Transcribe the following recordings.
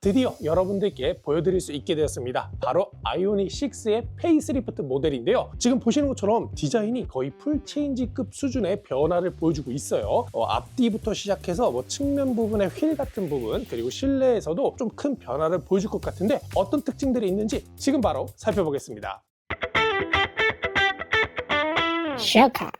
드디어 여러분들께 보여드릴 수 있게 되었습니다. 바로 아이오닉 6의 페이스리프트 모델인데요. 지금 보시는 것처럼 디자인이 거의 풀체인지급 수준의 변화를 보여주고 있어요. 어, 앞뒤부터 시작해서 뭐 측면 부분의 휠 같은 부분 그리고 실내에서도 좀 큰 변화를 보여줄 것 같은데 어떤 특징들이 있는지 지금 바로 살펴보겠습니다. 쇼카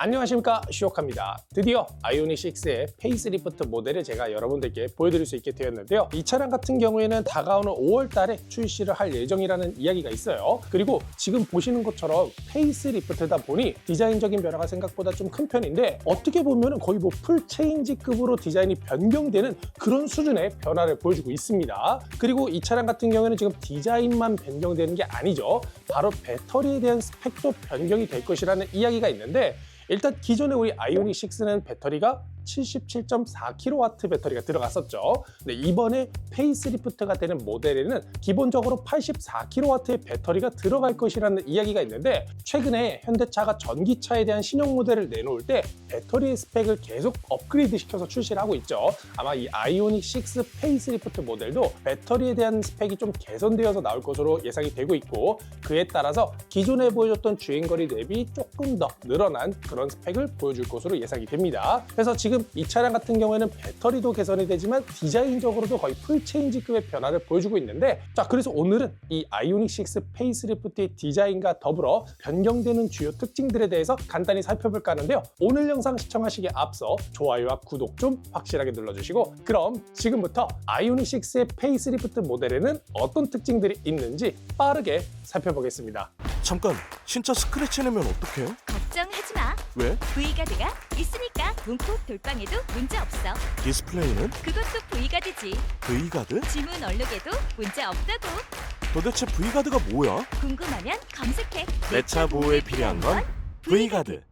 안녕하십니까? 시오카입니다. 드디어 아이오닉 6의 페이스리프트 모델을 제가 여러분들께 보여드릴 수 있게 되었는데요. 이 차량 같은 경우에는 다가오는 5월 달에 출시를 할 예정이라는 이야기가 있어요. 그리고 지금 보시는 것처럼 페이스리프트다 보니 디자인적인 변화가 생각보다 좀 큰 편인데 어떻게 보면 거의 뭐 풀체인지급으로 디자인이 변경되는 그런 수준의 변화를 보여주고 있습니다. 그리고 이 차량 같은 경우에는 지금 디자인만 변경되는 게 아니죠. 바로 배터리에 대한 스펙도 변경이 될 것이라는 이야기가 있는데 일단 기존에 우리 아이오닉 6는 배터리가 77.4kW 배터리가 들어갔었죠. 근데 이번에 페이스리프트가 되는 모델에는 기본적으로 84kW의 배터리가 들어갈 것이라는 이야기가 있는데 최근에 현대차가 전기차에 대한 신형 모델을 내놓을 때 배터리의 스펙을 계속 업그레이드 시켜서 출시를 하고 있죠. 아마 이 아이오닉 6 페이스리프트 모델도 배터리에 대한 스펙이 좀 개선되어서 나올 것으로 예상이 되고 있고 그에 따라서 기존에 보여줬던 주행거리 대비 조금 더 늘어난 그런 스펙을 보여줄 것으로 예상이 됩니다. 그래서 지금 이 차량 같은 경우에는 배터리도 개선이 되지만 디자인적으로도 거의 풀체인지급의 변화를 보여주고 있는데 자 그래서 오늘은 이 아이오닉 6 페이스리프트의 디자인과 더불어 변경되는 주요 특징들에 대해서 간단히 살펴볼까 하는데요. 오늘 영상 시청하시기에 앞서 좋아요와 구독 좀 확실하게 눌러주시고 그럼 지금부터 아이오닉 6의 페이스리프트 모델에는 어떤 특징들이 있는지 빠르게 살펴보겠습니다. 잠깐, 진짜 스크래치 내면 어떡해요? 걱정하지 마. 왜? V가드가 있으니까 문콕 돌빵에도 문제 없어. 디스플레이는 그것도 V가드지. V가드? 지문 얼룩에도 문제 없다고. 도대체 V가드가 뭐야? 궁금하면 검색해. 내 차 보호에 필요한 건 V가드.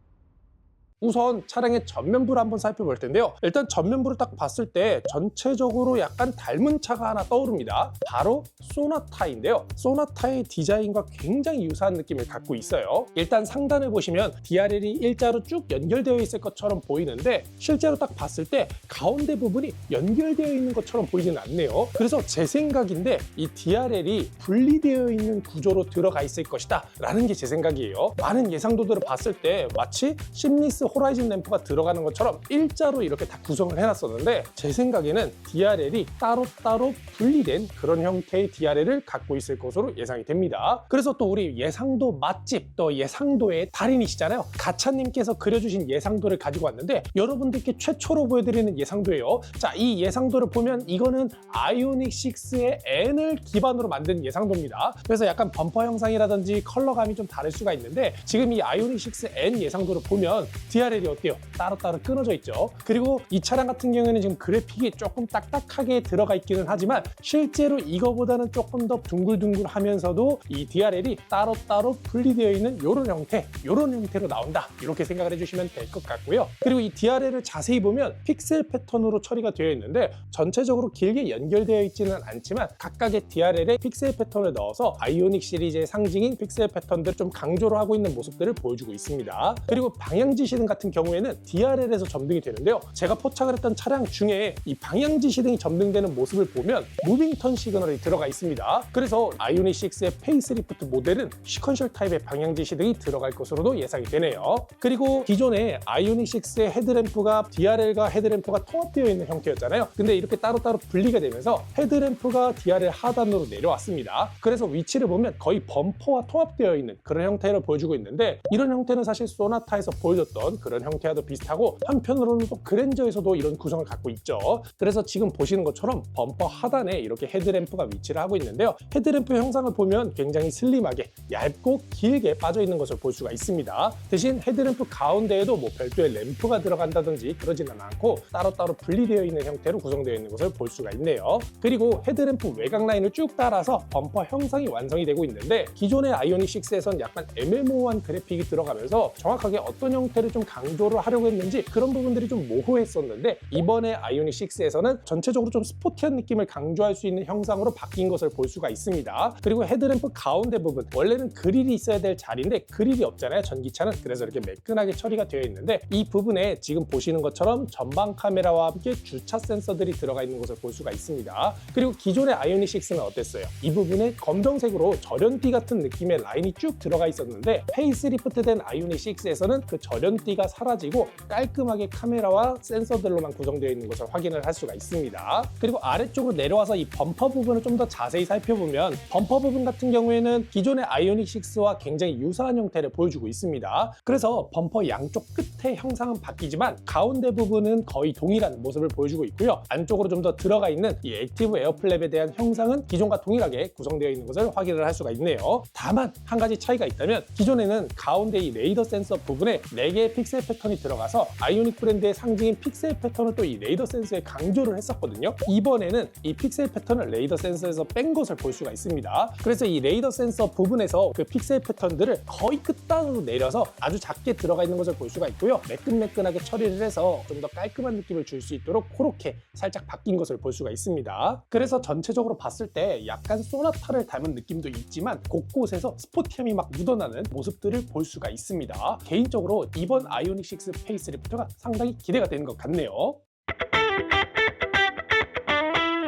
우선 차량의 전면부를 한번 살펴볼 텐데요. 일단 전면부를 딱 봤을 때 전체적으로 약간 닮은 차가 하나 떠오릅니다. 바로 소나타인데요. 소나타의 디자인과 굉장히 유사한 느낌을 갖고 있어요. 일단 상단을 보시면 DRL이 일자로 쭉 연결되어 있을 것처럼 보이는데 실제로 딱 봤을 때 가운데 부분이 연결되어 있는 것처럼 보이지는 않네요. 그래서 제 생각인데 이 DRL이 분리되어 있는 구조로 들어가 있을 것이다 라는 게 제 생각이에요. 많은 예상도들을 봤을 때 마치 심리스 호라이즌 램프가 들어가는 것처럼 일자로 이렇게 다 구성을 해놨었는데 제 생각에는 DRL이 따로따로 분리된 그런 형태의 DRL을 갖고 있을 것으로 예상이 됩니다. 그래서 또 우리 예상도 맛집 또 예상도의 달인이시잖아요. 가차님께서 그려주신 예상도를 가지고 왔는데 여러분들께 최초로 보여드리는 예상도예요. 자, 이 예상도를 보면 이거는 아이오닉 6의 N을 기반으로 만든 예상도입니다. 그래서 약간 범퍼 형상이라든지 컬러감이 좀 다를 수가 있는데 지금 이 아이오닉 6 N 예상도를 보면 DRL이 어때요? 따로따로 끊어져 있죠. 그리고 이 차량 같은 경우에는 지금 그래픽이 조금 딱딱하게 들어가 있기는 하지만 실제로 이거보다는 조금 더 둥글둥글 하면서도 이 DRL이 따로따로 분리되어 있는 이런 형태, 이런 형태로 나온다. 이렇게 생각을 해주시면 될 것 같고요. 그리고 이 DRL을 자세히 보면 픽셀 패턴으로 처리가 되어 있는데 전체적으로 길게 연결되어 있지는 않지만 각각의 DRL에 픽셀 패턴을 넣어서 아이오닉 시리즈의 상징인 픽셀 패턴들을 좀 강조를 하고 있는 모습들을 보여주고 있습니다. 그리고 방향 지 시등 같은 경우에는 DRL에서 점등이 되는데요. 제가 포착을 했던 차량 중에 이 방향지 시등이 점등되는 모습을 보면 무빙턴 시그널이 들어가 있습니다. 그래서 아이오닉 6의 페이스리프트 모델은 시퀀셜 타입의 방향지 시등이 들어갈 것으로도 예상이 되네요. 그리고 기존에 아이오닉 6의 헤드램프가 DRL과 헤드램프가 통합되어 있는 형태였잖아요. 근데 이렇게 따로따로 분리가 되면서 헤드램프가 DRL 하단으로 내려왔습니다. 그래서 위치를 보면 거의 범퍼와 통합되어 있는 그런 형태를 보여주고 있는데 이런 형태는 사실 소나타에서 보여줬던 그런 형태와도 비슷하고 한편으로는 또 그랜저에서도 이런 구성을 갖고 있죠. 그래서 지금 보시는 것처럼 범퍼 하단에 이렇게 헤드램프가 위치를 하고 있는데요. 헤드램프 형상을 보면 굉장히 슬림하게 얇고 길게 빠져 있는 것을 볼 수가 있습니다. 대신 헤드램프 가운데에도 뭐 별도의 램프가 들어간다든지 그러지는 않고 따로따로 분리되어 있는 형태로 구성되어 있는 것을 볼 수가 있네요. 그리고 헤드램프 외곽 라인을 쭉 따라서 범퍼 형상이 완성이 되고 있는데 기존의 아이오닉 6에선 약간 애매모호한 그래픽이 들어가면서 정확하게 어떤 형태를 좀 강조를 하려고 했는지 그런 부분들이 좀 모호했었는데 이번에 아이오닉 6에서는 전체적으로 좀 스포티한 느낌을 강조할 수 있는 형상으로 바뀐 것을 볼 수가 있습니다. 그리고 헤드램프 가운데 부분 원래는 그릴이 있어야 될 자리인데 그릴이 없잖아요 전기차는 그래서 이렇게 매끈하게 처리가 되어 있는데 이 부분에 지금 보시는 것처럼 전방 카메라와 함께 주차 센서들이 들어가 있는 것을 볼 수가 있습니다. 그리고 기존의 아이오닉 6는 어땠어요? 이 부분에 검정색으로 절연띠 같은 느낌의 라인이 쭉 들어가 있었는데 페이스리프트된 아이오닉 6에서는 그 절연띠 가 사라지고 깔끔하게 카메라와 센서들로만 구성되어 있는 것을 확인을 할 수가 있습니다. 그리고 아래쪽으로 내려와서 이 범퍼 부분을 좀 더 자세히 살펴보면 범퍼 부분 같은 경우에는 기존의 아이오닉 6와 굉장히 유사한 형태를 보여주고 있습니다. 그래서 범퍼 양쪽 끝의 형상은 바뀌지만 가운데 부분은 거의 동일한 모습을 보여주고 있고요. 안쪽으로 좀 더 들어가 있는 이 액티브 에어플랩에 대한 형상은 기존과 동일하게 구성되어 있는 것을 확인을 할 수가 있네요. 다만 한 가지 차이가 있다면 기존에는 가운데 이 레이더 센서 부분에 4개의 픽셀 패턴이 들어가서 아이오닉 브랜드의 상징인 픽셀 패턴을 또 이 레이더 센서에 강조를 했었거든요. 이번에는 이 픽셀 패턴을 레이더 센서에서 뺀 것을 볼 수가 있습니다. 그래서 이 레이더 센서 부분에서 그 픽셀 패턴들을 거의 끝단으로 내려서 아주 작게 들어가 있는 것을 볼 수가 있고요. 매끈매끈하게 처리를 해서 좀 더 깔끔한 느낌을 줄 수 있도록 그렇게 살짝 바뀐 것을 볼 수가 있습니다. 그래서 전체적으로 봤을 때 약간 소나타를 닮은 느낌도 있지만 곳곳에서 스포티함이 막 묻어나는 모습들을 볼 수가 있습니다. 개인적으로 이번 아이오닉 6 페이스리프트가 상당히 기대가 되는 것 같네요.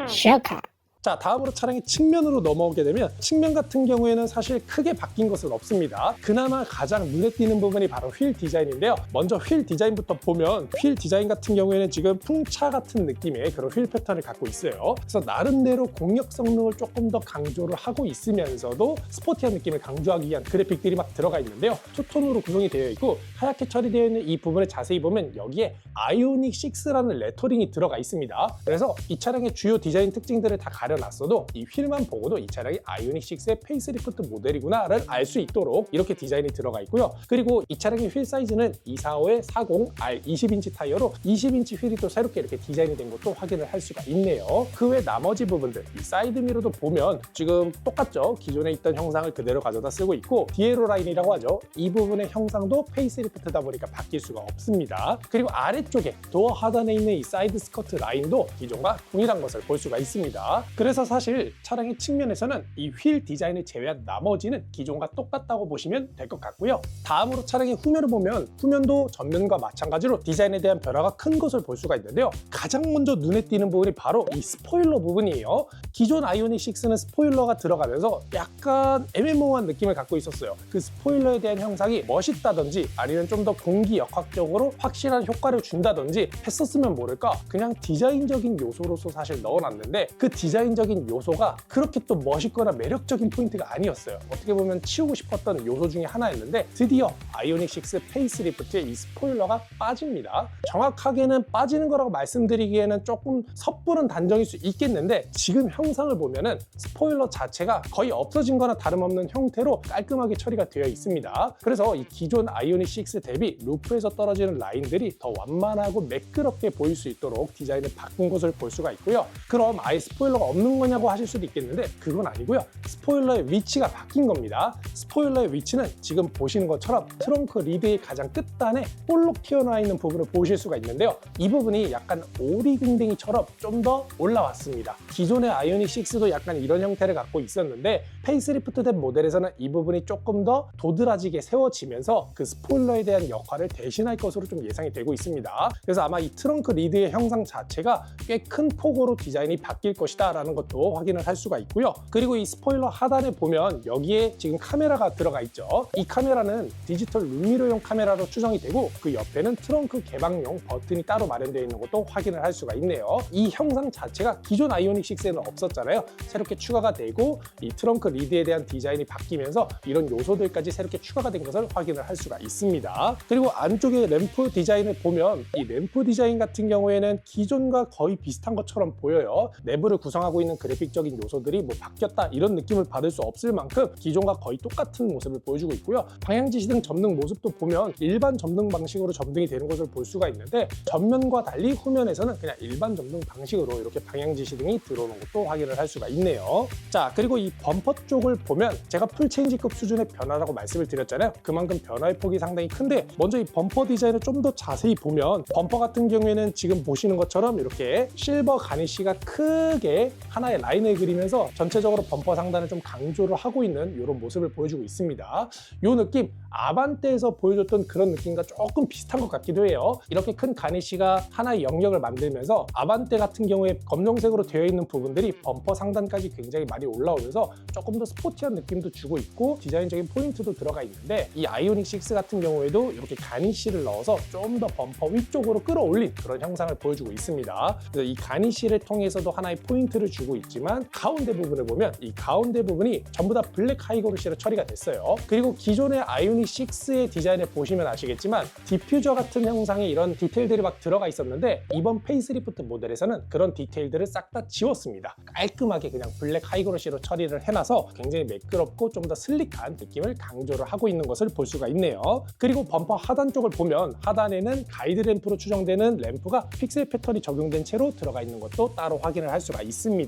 Shoka. 자 다음으로 차량의 측면으로 넘어오게 되면 측면 같은 경우에는 사실 크게 바뀐 것은 없습니다. 그나마 가장 눈에 띄는 부분이 바로 휠 디자인인데요. 먼저 휠 디자인부터 보면 휠 디자인 같은 경우에는 지금 풍차 같은 느낌의 그런 휠 패턴을 갖고 있어요. 그래서 나름대로 공력 성능을 조금 더 강조를 하고 있으면서도 스포티한 느낌을 강조하기 위한 그래픽들이 막 들어가 있는데요. 투톤으로 구성이 되어 있고 하얗게 처리되어 있는 이 부분을 자세히 보면 여기에 아이오닉 6라는 레터링이 들어가 있습니다. 그래서 이 차량의 주요 디자인 특징들을 다 가려놨어도 이 휠만 보고도 이 차량이 아이오닉 6의 페이스리프트 모델이구나 를 알 수 있도록 이렇게 디자인이 들어가 있고요. 그리고 이 차량의 휠 사이즈는 245의 40R 20인치 타이어로 20인치 휠이 또 새롭게 이렇게 디자인이 된 것도 확인을 할 수가 있네요. 그 외 나머지 부분들 이 사이드 미러도 보면 지금 똑같죠. 기존에 있던 형상을 그대로 가져다 쓰고 있고 디에로 라인이라고 하죠. 이 부분의 형상도 페이스리프트다 보니까 바뀔 수가 없습니다. 그리고 아래쪽에 도어 하단에 있는 이 사이드 스커트 라인도 기존과 동일한 것을 볼 수가 있습니다. 그래서 사실 차량의 측면에서는 이 휠 디자인을 제외한 나머지는 기존과 똑같다고 보시면 될 것 같고요. 다음으로 차량의 후면을 보면 후면도 전면과 마찬가지로 디자인에 대한 변화가 큰 것을 볼 수가 있는데요. 가장 먼저 눈에 띄는 부분이 바로 이 스포일러 부분이에요. 기존 아이오닉 6는 스포일러가 들어가면서 약간 애매모호한 느낌을 갖고 있었어요. 그 스포일러에 대한 형상이 멋있다든지 아니면 좀 더 공기 역학적으로 확실한 효과를 준다든지 했었으면 모를까 그냥 디자인적인 요소로서 사실 넣어놨는데 그 디자인 적인 요소가 그렇게 또 멋있거나 매력적인 포인트가 아니었어요. 어떻게 보면 치우고 싶었던 요소 중에 하나였는데 드디어 아이오닉 6 페이스리프트에 이 스포일러가 빠집니다. 정확하게는 빠지는 거라고 말씀드리기에는 조금 섣부른 단정일 수 있겠는데 지금 형상을 보면은 스포일러 자체가 거의 없어진 거나 다름없는 형태로 깔끔하게 처리가 되어 있습니다. 그래서 이 기존 아이오닉 6 대비 루프에서 떨어지는 라인들이 더 완만하고 매끄럽게 보일 수 있도록 디자인을 바꾼 것을 볼 수가 있고요. 그럼 아예 스포일러가 없는 거냐고 하실 수도 있겠는데 그건 아니고요. 스포일러의 위치가 바뀐 겁니다. 스포일러의 위치는 지금 보시는 것처럼 트렁크 리드의 가장 끝단에 볼록 튀어나와 있는 부분을 보실 수가 있는데요. 이 부분이 약간 오리궁뎅이처럼 좀 더 올라왔습니다. 기존의 아이오닉 6도 약간 이런 형태를 갖고 있었는데 페이스리프트된 모델에서는 이 부분이 조금 더 도드라지게 세워지면서 그 스포일러에 대한 역할을 대신할 것으로 좀 예상이 되고 있습니다. 그래서 아마 이 트렁크 리드의 형상 자체가 꽤 큰 폭으로 디자인이 바뀔 것이다 라는 것도 확인을 할 수가 있고요. 그리고 이 스포일러 하단에 보면 여기에 지금 카메라가 들어가 있죠. 이 카메라는 디지털 룸미러용 카메라로 추정이 되고 그 옆에는 트렁크 개방용 버튼이 따로 마련되어 있는 것도 확인을 할 수가 있네요. 이 형상 자체가 기존 아이오닉 6에는 없었잖아요. 새롭게 추가가 되고 이 트렁크 리드에 대한 디자인이 바뀌면서 이런 요소들까지 새롭게 추가가 된 것을 확인을 할 수가 있습니다. 그리고 안쪽에 램프 디자인을 보면 이 램프 디자인 같은 경우에는 기존과 거의 비슷한 것처럼 보여요. 내부를 구성하고 있는 그래픽적인 요소들이 뭐 바뀌었다 이런 느낌을 받을 수 없을 만큼 기존과 거의 똑같은 모습을 보여주고 있고요. 방향 지시등 접능 모습도 보면 일반 접능 방식으로 접등이 되는 것을 볼 수가 있는데 전면과 달리 후면에서는 그냥 일반 접등 방식으로 이렇게 방향 지시등이 들어오는 것도 확인을 할 수가 있네요. 자 그리고 이 범퍼 쪽을 보면 제가 풀체인지급 수준의 변화라고 말씀을 드렸잖아요. 그만큼 변화의 폭이 상당히 큰데 먼저 이 범퍼 디자인을 좀 더 자세히 보면 범퍼 같은 경우에는 지금 보시는 것처럼 이렇게 실버 가니쉬가 크게 하나의 라인을 그리면서 전체적으로 범퍼 상단을 좀 강조를 하고 있는 이런 모습을 보여주고 있습니다. 이 느낌 아반떼에서 보여줬던 그런 느낌과 조금 비슷한 것 같기도 해요. 이렇게 큰 가니쉬가 하나의 영역을 만들면서 아반떼 같은 경우에 검정색으로 되어 있는 부분들이 범퍼 상단까지 굉장히 많이 올라오면서 조금 더 스포티한 느낌도 주고 있고 디자인적인 포인트도 들어가 있는데 이 아이오닉 6 같은 경우에도 이렇게 가니쉬를 넣어서 좀 더 범퍼 위쪽으로 끌어올린 그런 형상을 보여주고 있습니다. 그래서 이 가니쉬를 통해서도 하나의 포인트를 주고 있지만 가운데 부분을 보면 이 가운데 부분이 전부 다 블랙 하이고르시로 처리가 됐어요. 그리고 기존의 아이오닉 6의 디자인을 보시면 아시겠지만 디퓨저 같은 형상의 이런 디테일들이 막 들어가 있었는데 이번 페이스리프트 모델에서는 그런 디테일들을 싹 다 지웠습니다. 깔끔하게 그냥 블랙 하이고르시로 처리를 해놔서 굉장히 매끄럽고 좀 더 슬릭한 느낌을 강조를 하고 있는 것을 볼 수가 있네요. 그리고 범퍼 하단 쪽을 보면 하단에는 가이드 램프로 추정되는 램프가 픽셀 패턴이 적용된 채로 들어가 있는 것도 따로 확인을 할 수가 있습니다.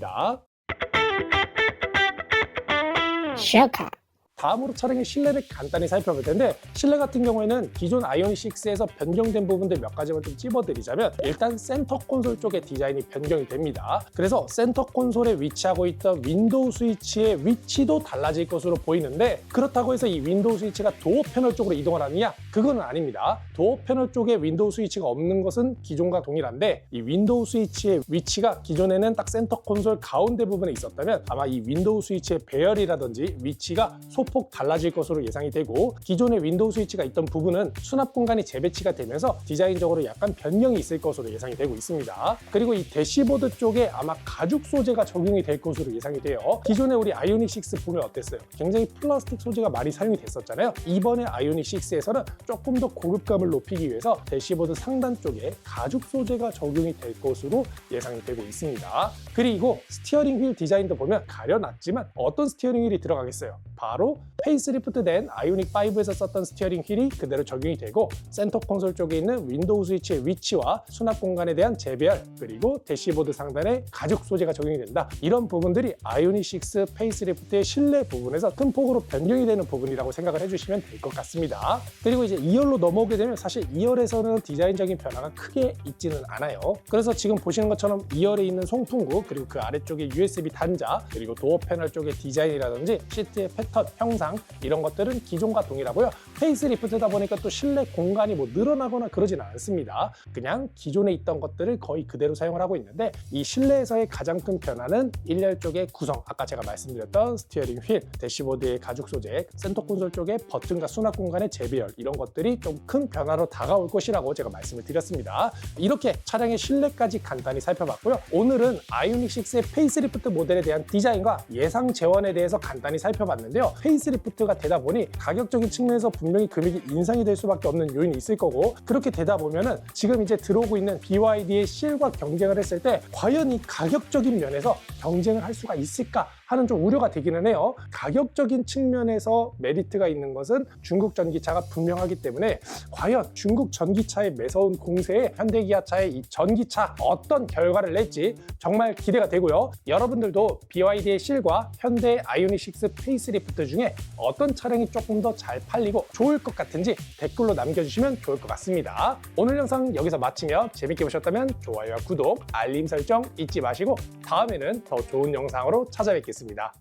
Shoka. 다 음으로 차량의 실내를 간단히 살펴볼 텐데 실내 같은 경우에는 기존 아이오닉 6에서 변경된 부분들 몇 가지만 좀 찝어드리자면 일단 센터 콘솔 쪽의 디자인이 변경이 됩니다. 그래서 센터 콘솔에 위치하고 있던 윈도우 스위치의 위치도 달라질 것으로 보이는데 그렇다고 해서 이 윈도우 스위치가 도어 패널 쪽으로 이동을 하느냐? 그거는 아닙니다. 도어 패널 쪽에 윈도우 스위치가 없는 것은 기존과 동일한데 이 윈도우 스위치의 위치가 기존에는 딱 센터 콘솔 가운데 부분에 있었다면 아마 이 윈도우 스위치의 배열이라든지 위치가 소폭 달라질 것으로 예상이 되고 기존의 윈도우 스위치가 있던 부분은 수납 공간이 재배치가 되면서 디자인적으로 약간 변경이 있을 것으로 예상이 되고 있습니다. 그리고 이 대시보드 쪽에 아마 가죽 소재가 적용이 될 것으로 예상이 돼요. 기존에 우리 아이오닉 6 보면 어땠어요? 굉장히 플라스틱 소재가 많이 사용이 됐었잖아요. 이번에 아이오닉 6에서는 조금 더 고급감을 높이기 위해서 대시보드 상단 쪽에 가죽 소재가 적용이 될 것으로 예상이 되고 있습니다. 그리고 스티어링 휠 디자인도 보면 가려놨지만 어떤 스티어링 휠이 들어가겠어요? 바로 페이스리프트 된 아이오닉 5에서 썼던 스티어링 휠이 그대로 적용이 되고 센터 콘솔 쪽에 있는 윈도우 스위치의 위치와 수납 공간에 대한 재배열 그리고 대시보드 상단에 가죽 소재가 적용이 된다. 이런 부분들이 아이오닉 6 페이스리프트의 실내 부분에서 큰 폭으로 변경이 되는 부분이라고 생각을 해주시면 될 것 같습니다. 그리고 이제 2열로 넘어오게 되면 사실 2열에서는 디자인적인 변화가 크게 있지는 않아요. 그래서 지금 보시는 것처럼 2열에 있는 송풍구 그리고 그 아래쪽에 USB 단자 그리고 도어 패널 쪽의 디자인이라든지 시트의 패턴, 형상 이런 것들은 기존과 동일하고요. 페이스리프트다 보니까 또 실내 공간이 뭐 늘어나거나 그러지는 않습니다. 그냥 기존에 있던 것들을 거의 그대로 사용을 하고 있는데 이 실내에서의 가장 큰 변화는 1열 쪽의 구성, 아까 제가 말씀드렸던 스티어링 휠, 대시보드의 가죽 소재, 센터 콘솔 쪽의 버튼과 수납 공간의 재배열 이런 것들이 좀 큰 변화로 다가올 것이라고 제가 말씀을 드렸습니다. 이렇게 차량의 실내까지 간단히 살펴봤고요. 오늘은 아이오닉 6의 페이스리프트 모델에 대한 디자인과 예상 재원에 대해서 간단히 살펴봤는데요. 페이스리프트 가 되다 보니 가격적인 측면에서 분명히 금액이 인상이 될 수밖에 없는 요인이 있을 거고 그렇게 되다 보면은 지금 이제 들어오고 있는 BYD의 실과 경쟁을 했을 때 과연 이 가격적인 면에서 경쟁을 할 수가 있을까 하는 좀 우려가 되기는 해요. 가격적인 측면에서 메리트가 있는 것은 중국 전기차가 분명하기 때문에 과연 중국 전기차의 매서운 공세에 현대기아차의 이 전기차 어떤 결과를 낼지 정말 기대가 되고요. 여러분들도 BYD의 실과 현대 아이오닉 6 페이스리프트 중에 어떤 차량이 조금 더 잘 팔리고 좋을 것 같은지 댓글로 남겨주시면 좋을 것 같습니다. 오늘 영상 여기서 마치며 재밌게 보셨다면 좋아요와 구독, 알림 설정 잊지 마시고 다음에는 더 좋은 영상으로 찾아뵙 겠습니다.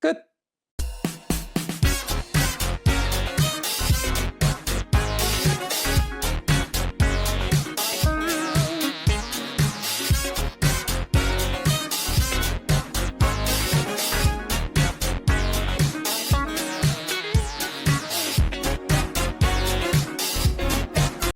끝!